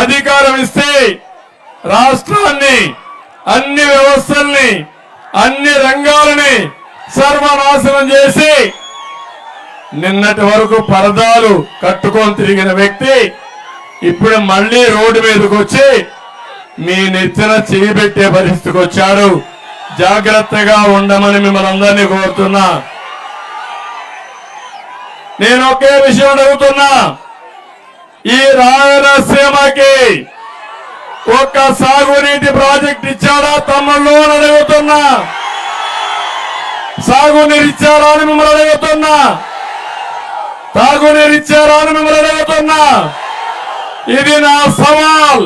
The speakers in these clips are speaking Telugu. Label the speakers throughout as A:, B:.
A: అధికారం ఇస్తే రాష్ట్రాన్ని అన్ని వ్యవస్థల్ని అన్ని రంగాలని సర్వనాశనం చేసి నిన్నటి వరకు పరదాలు కట్టుకొని తిరిగిన వ్యక్తి ఇప్పుడు మళ్ళీ రోడ్డు మీదకి వచ్చి మీ నెత్తిన చెయ్యి పెట్టే పరిస్థితికి వచ్చాడు. జాగ్రత్తగా ఉండమని మిమ్మల్ని అందరినీ కోరుతున్నా. నేను ఒకే విషయం అడుగుతున్నా. ఈ రాయలసీమకి ఒక్క సాగునీటి ప్రాజెక్ట్ ఇచ్చాడా తమ్ముళ్ళు అని అడుగుతున్నా. సాగునీరు ఇచ్చారా అని మిమ్మల్ని అడుగుతున్నా. తాగునీరు ఇచ్చారా అని మిమ్మల్ని అడుగుతున్నా. ఇది నా సవాల్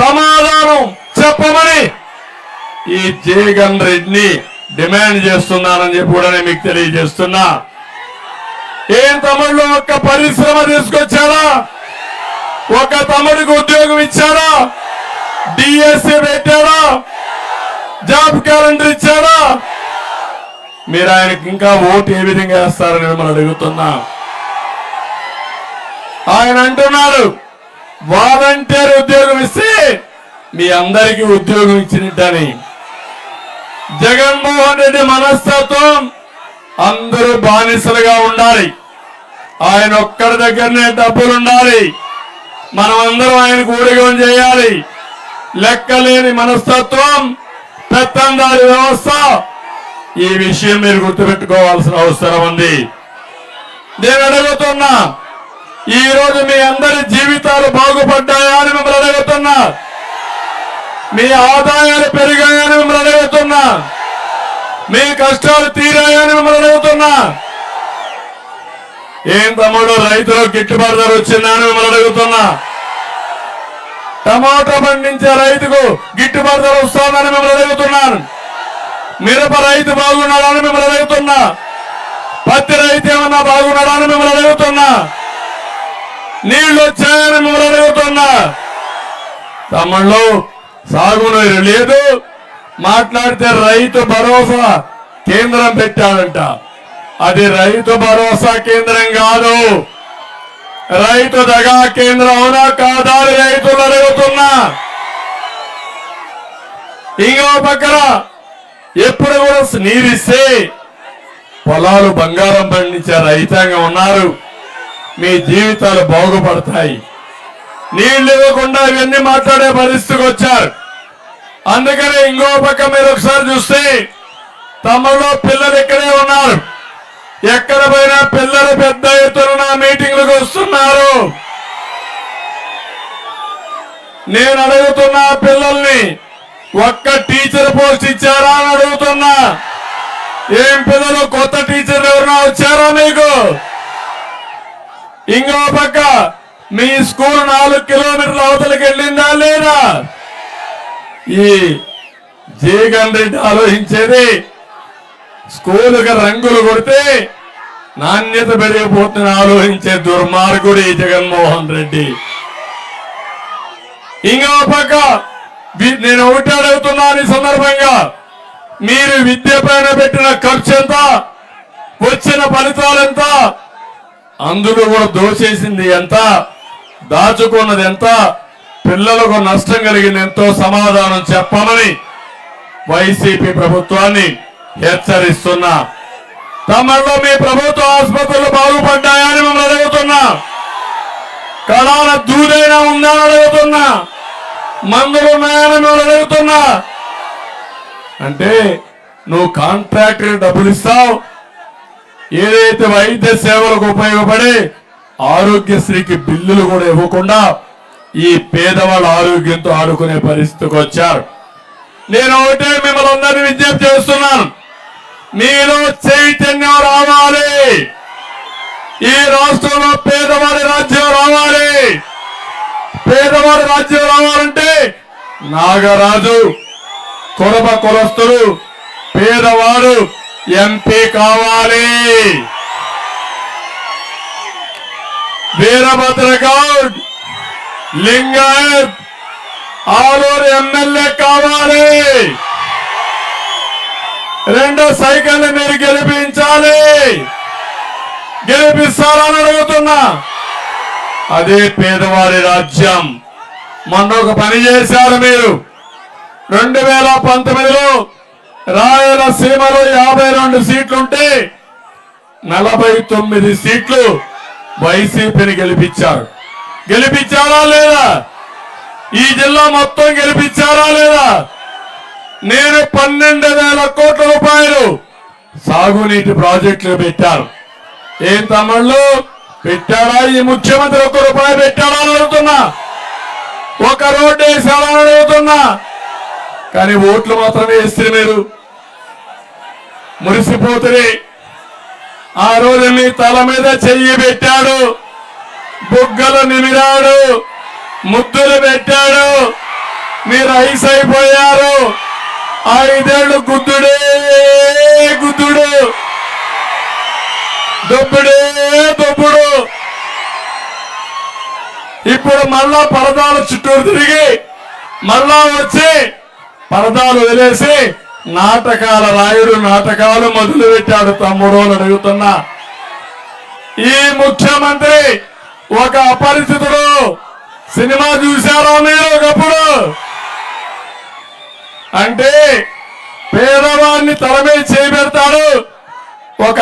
A: సమాధానం చెప్పమని ఈ జగన్ రెడ్డిని డిమాండ్ చేస్తున్నానని చెప్పి కూడా నేను మీకు తెలియజేస్తున్నా. ఏం తమ్ముళ్ళు ఒక్క పరిశ్రమ తీసుకొచ్చాడా? ఒక తమ్ముడికి ఉద్యోగం ఇచ్చారా డిఎస్సి పెట్టారా జాబ్ క్యాలెండర్ ఇచ్చారా మీరు ఆయనకి ఇంకా ఓటు ఏ విధంగా వేస్తారని మిమ్మల్ని అడుగుతున్నా. ఆయన అంటున్నాడు వాలంటీర్ ఉద్యోగం ఇస్తే మీ అందరికీ ఉద్యోగం ఇచ్చినట్టని. జగన్మోహన్ రెడ్డి మనస్తత్వం అందరూ బానిసలుగా ఉండాలి. ఆయన ఒక్కడి దగ్గరనే డబ్బులు ఉండాలి మనమందరం ఆయన ఊడిగం చేయాలి. లెక్కలేని మనస్తత్వం పెత్తందారి వ్యవస్థ. ఈ విషయం మీరు గుర్తుపెట్టుకోవాల్సిన అవసరం ఉంది. నేను అడుగుతున్నా ఈ రోజు మీ అందరి జీవితాలు బాగుపడ్డాయా అని మిమ్మల్ని అడుగుతున్నా. మీ ఆదాయాలు పెరిగాయని మిమ్మల్ని అడుగుతున్నా. మీ కష్టాలు తీరాయని మిమ్మల్ని అడుగుతున్నా. ఏం తమ్ముడు? రైతులకు గిట్టుబాటు ధర వచ్చిందా అని మిమ్మల్ని అడుగుతున్నా. టమాటా పండించే రైతుకు గిట్టుబాటు ధర వస్తుందని మిమ్మల్ని అడుగుతున్నాను మిరప రైతు బాగున్నాడని మిమ్మల్ని అడుగుతున్నా. పత్తి రైతు ఏమన్నా బాగున్నాడని మిమ్మల్ని అడుగుతున్నా. నీళ్ళు వచ్చాయని మిమ్మల్ని అడుగుతున్నా. తమ్ముళ్ళు సాగునీరు లేదు. మాట్లాడితే రైతు భరోసా కేంద్రం పెట్టాడంట. అది రైతు భరోసా కేంద్రం కాదు. రైతు దగా కేంద్రం అవునా కాదా రైతులు అడుగుతున్నా. ఇంకో పక్కన ఎప్పుడు కూడా నీరిస్తే పొలాలు బంగారం పండించే రైతాంగం ఉన్నారు. మీ జీవితాలు బాగుపడతాయి. నీళ్ళు ఇవ్వకుండా ఇవన్నీ మాట్లాడే పరిస్థితికి వచ్చారు. అందుకనే ఇంకో పక్క మీరు ఒకసారి చూస్తే తమలో పిల్లలు ఇక్కడే ఉన్నారు. ఎక్కడ పోయినా పిల్లలు పెద్ద ఎత్తున నా మీటింగ్లకు వస్తున్నారు. నేను అడుగుతున్నా పిల్లల్ని ఒక్క టీచర్ పోస్ట్ ఇచ్చారా అని అడుగుతున్నా. ఏం పిల్లలు కొత్త టీచర్ ఎవరైనా వచ్చారా మీకు? ఇంకో పక్క మీ స్కూల్ నాలుగు కిలోమీటర్ల అవతలకి వెళ్ళిందా లేదా? ఈ జగన్ రెడ్డి ఆలోచించేది స్కూలుకి రంగులు కొడితే నాణ్యత పెరిగిపోతుందని ఆలోచించే దుర్మార్గుడు ఈ జగన్మోహన్ రెడ్డి. ఇంకో పక్క నేను ఒకటి అడుగుతున్నాను ఈ సందర్భంగా మీరు విద్య పైన పెట్టిన ఖర్చు ఎంత? వచ్చిన ఫలితాలు ఎంత? అందులో కూడా దోచేసింది ఎంత? దాచుకున్నది ఎంత? పిల్లలకు నష్టం కలిగింది ఎంతో సమాధానం చెప్పమని వైసీపీ ప్రభుత్వాన్ని హెచ్చరిస్తున్నా. తమలో మీ ప్రభుత్వ ఆసుపత్రులు బాగుపడ్డాయని మిమ్మల్ని అడుగుతున్నా. కళాల దూదైనా ఉందా అని అడుగుతున్నా. మందులు ఉన్నాయని మిమ్మల్ని అడుగుతున్నా. అంటే నువ్వు కాంట్రాక్టర్ డబ్బులు ఇస్తావు. ఏదైతే వైద్య సేవలకు ఉపయోగపడే ఆరోగ్యశ్రీకి బిల్లులు కూడా ఇవ్వకుండా ఈ పేదవాళ్ళ ఆరోగ్యంతో ఆడుకునే పరిస్థితికి వచ్చారు. నేను ఒకటే మిమ్మల్ని అందరినీ విజ్ఞప్తి చేస్తున్నాను. మీలో చైతన్యం రావాలి. ఈ రాష్ట్రంలో పేదవాడి రాజ్యం రావాలి. పేదవాడి రాజ్యం రావాలంటే నాగరాజు కురబ కొరస్తులు పేదవాడు ఎంపీ కావాలి. వీరభద్ర గౌడ్ లింగాయత్ ఆలూరు ఎమ్మెల్యే కావాలి. రెండో సైకిల్ మీరు గెలిపించాలి. గెలిపిస్తారని అడుగుతున్నా. అదే పేదవారి రాజ్యం. మొన్న ఒక పని చేశారు మీరు. రెండు వేల పంతొమ్మిదిలో రాయలసీమలో యాభై రెండు సీట్లుంటే నలభై తొమ్మిది సీట్లు వైసీపీని గెలిపించారు. గెలిపించారా లేదా? ఈ జిల్లా మొత్తం గెలిపించారా లేదా? నేను పన్నెండు వేల కోట్ల రూపాయలు సాగునీటి ప్రాజెక్టులు పెట్టారు ఏం తమ్ముళ్ళు పెట్టారా ఈ ముఖ్యమంత్రి ఒక్క రూపాయి పెట్టాడా అని అడుగుతున్నా. ఒక రోడ్డు వేసాడా అని అడుగుతున్నా. కానీ ఓట్లు మాత్రమే వేస్తే మీరు మురిసిపోతుంది ఆ రోజు మీ తల మీద చెయ్యి పెట్టాడు. బుగ్గలు నిమిరాడు. ముద్దులు పెట్టాడు. మీరు ఐస్ అయిపోయారు. ఐదేళ్ళు గుద్దుడే గుద్దుడు. దొబ్బుడే దొబ్బుడు. ఇప్పుడు మళ్ళా పరదాల చుట్టూరు తిరిగి మళ్ళా వచ్చి పరదాలు వదిలేసి నాటకాల రాయుడు నాటకాలు మొదలు పెట్టాడు తమ్ముడు అని అడుగుతున్నా ఈ ముఖ్యమంత్రి ఒక అపరిచితుడు. సినిమా చూశారా మీరు ఒకప్పుడు? అంటే పేదవాడిని తలమే మీద చేయబెడతాడు ఒక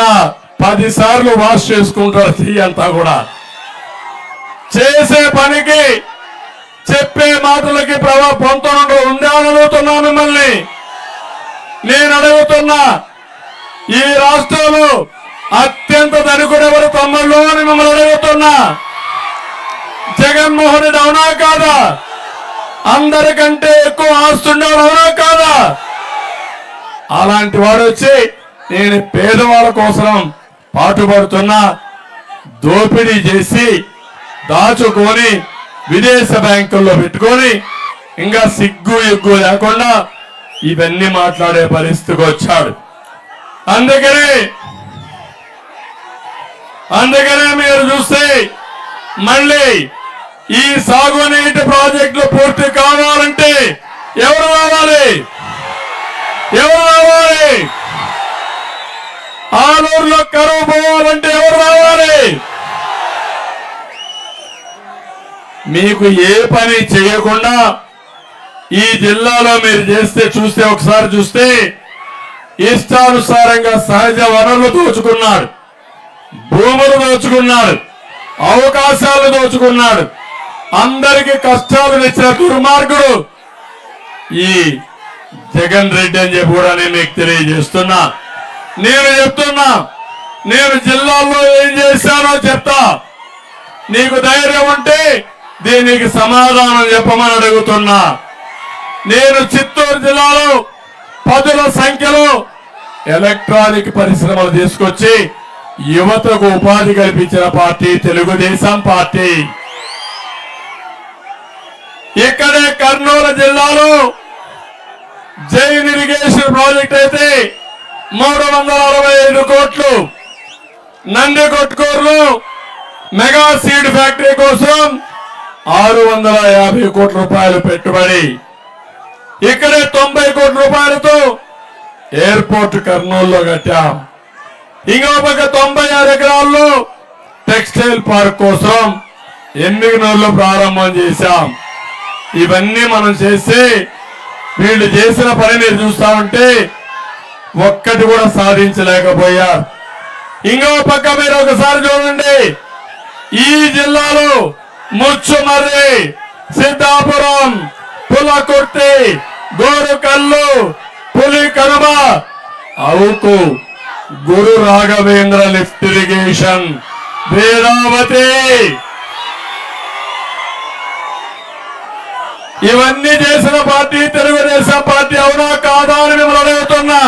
A: పది సార్లు వాష్ చేసుకుంటాడు చెయ్యి అంతా కూడా. చేసే పనికి చెప్పే మాటలకి ప్రభా పొంతనుడు ఉందా అడుగుతున్నా మిమ్మల్ని. నేను అడుగుతున్నా ఈ రాష్ట్రంలో అత్యంత ధనికుడు ఎవరు తమ్ముళ్ళు అని మిమ్మల్ని అడుగుతున్నా. జగన్మోహన్ రెడ్డి అవునా కాదా? అందరికంటే ఎక్కువ ఆస్తున్నాడు అవునా కాదా? అలాంటి వాడు వచ్చి నేను పేదవాళ్ళ కోసం పాటుపడుతున్నా దోపిడీ చేసి దాచుకొని విదేశ బ్యాంకుల్లో పెట్టుకొని ఇంకా సిగ్గు ఎగ్గు లేకుండా ఇవన్నీ మాట్లాడే పరిస్థితికి వచ్చాడు. అందుకనే అందుకనే మీరు చూస్తే మళ్ళీ ఈ సాగునీటి ప్రాజెక్టులు పూర్తి కావాలంటే ఎవరు రావాలి? ఎవరు రావాలి? ఆలూరులో కరువు పోవాలంటే ఎవరు రావాలి? మీకు ఏ పని చేయకుండా ఈ జిల్లాలో మీరు చేస్తే చూస్తే ఒకసారి చూస్తే ఇష్టానుసారంగా సహజ వనరులు దోచుకున్నాడు భూములు దోచుకున్నాడు అవకాశాలు దోచుకున్నాడు అందరికి కష్టాలు తెచ్చిన దుర్మార్గుడు ఈ జగన్ రెడ్డి అని చెప్పి కూడా నేను మీకు తెలియజేస్తున్నా. నేను చెప్తున్నా నేను జిల్లాల్లో ఏం చేశానో చెప్తా. నీకు ధైర్యం ఉంటే దీనికి సమాధానం చెప్పమని అడుగుతున్నా. నేను చిత్తూరు జిల్లాలో పదుల సంఖ్యలో ఎలక్ట్రానిక్ పరిశ్రమలు తీసుకొచ్చి యువతకు ఉపాధి కల్పించిన పార్టీ తెలుగుదేశం పార్టీ. ఇక్కడే కర్నూలు జిల్లాలో జైన్ ఇరిగేషన్ ప్రాజెక్ట్ అయితే మూడు వందల అరవై ఐదు కోట్లు నంది కొట్కూరులో మెగా సీడ్ ఫ్యాక్టరీ కోసం ఆరు వందల యాభై కోట్ల రూపాయలు పెట్టుబడి. ఇక్కడే తొంభై కోట్ల రూపాయలతో ఎయిర్పోర్ట్ కర్నూలులో కట్టాం. ఇంకో పక్క తొంభై ఆరు ఎకరాల్లో టెక్స్టైల్ పార్క్ కోసం ఎన్నికనూరులో ప్రారంభం చేశాం. ఇవన్నీ మనం చేస్తే వీళ్ళు చేసిన పని మీరు చూస్తా ఉంటే ఒక్కటి కూడా సాధించలేకపోయారు ఇంకో పక్క మీరు ఒకసారి చూడండి. ఈ జిల్లాలో Muchumarri Siddhapuram Pulakurthi Gorukallu Pulikanuma Avuku Guru Raghavendra lift irrigation Vedavathi. ఇవన్నీ చేసిన పార్టీ తెలుగుదేశం పార్టీ అవునా కాదా అని మిమ్మల్ని అడుగుతున్నా.